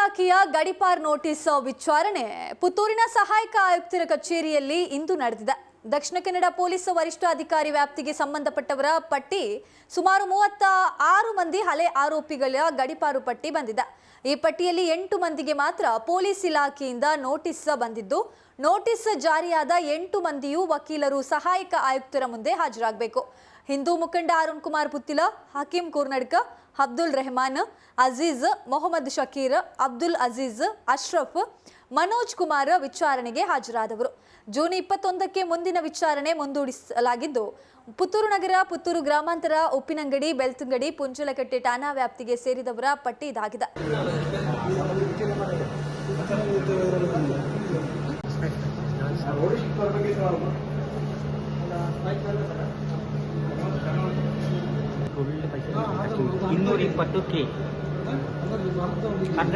ಇಲಾಖೆಯ ಗಡಿಪಾರ್ ನೋಟಿಸ್ ವಿಚಾರಣೆ. ಪುತ್ತೂರಿನ ಸಹಾಯಕ ಆಯುಕ್ತರ ಕಚೇರಿಯಲ್ಲಿ ಇಂದು ನಡೆದಿದೆ. ದಕ್ಷಿಣ ಕನ್ನಡ ಪೊಲೀಸ್ ವರಿಷ್ಠಾಧಿಕಾರಿ ವ್ಯಾಪ್ತಿಗೆ ಸಂಬಂಧಪಟ್ಟವರ ಪಟ್ಟಿ ಸುಮಾರು ಮೂವತ್ತ ಆರು ಮಂದಿ ಹಳೆ ಆರೋಪಿಗಳ ಗಡಿಪಾರು ಪಟ್ಟಿ ಬಂದಿದೆ. ಈ ಪಟ್ಟಿಯಲ್ಲಿ ಎಂಟು ಮಂದಿಗೆ ಮಾತ್ರ ಪೊಲೀಸ್ ಇಲಾಖೆಯಿಂದ ನೋಟಿಸ್ ಬಂದಿದ್ದು, ನೋಟಿಸ್ ಜಾರಿಯಾದ ಎಂಟು ಮಂದಿಯೂ ವಕೀಲರು, ಸಹಾಯಕ ಆಯುಕ್ತರ ಮುಂದೆ ಹಾಜರಾಗಬೇಕು. ಹಿಂದೂ ಮುಖಂಡ ಅರುಣ್ ಕುಮಾರ್ ಪುತ್ತಿಲ, ಹಕೀಂ ಕುರ್ನಡ್ಕ, ಅಬ್ದುಲ್ ರೆಹಮಾನ್, ಅಜೀಜ್ ಮೊಹಮ್ಮದ್ ಶಕೀರ್, ಅಬ್ದುಲ್ ಅಜೀಜ್, ಅಶ್ರಫ್ ಮನೋಜ್ ಕುಮಾರ್ ವಿಚಾರಣೆಗೆ ಹಾಜರಾದವರು. ಜೂನ್ ಇಪ್ಪತ್ತೊಂದಕ್ಕೆ ಮುಂದಿನ ವಿಚಾರಣೆ ಮುಂದೂಡಿಸಲಾಗಿದ್ದು, ಪುತ್ತೂರು ನಗರ, ಪುತ್ತೂರು ಗ್ರಾಮಾಂತರ, ಉಪ್ಪಿನಂಗಡಿ, ಬೆಳ್ತಂಗಡಿ, ಪುಂಚಲಕಟ್ಟೆ ಠಾಣಾ ವ್ಯಾಪ್ತಿಗೆ ಸೇರಿದವರ ಪಟ್ಟಿ ಇದಾಗಿದೆ. ಇನ್ನೂರ ಇಪ್ಪತ್ತು ಕೆ.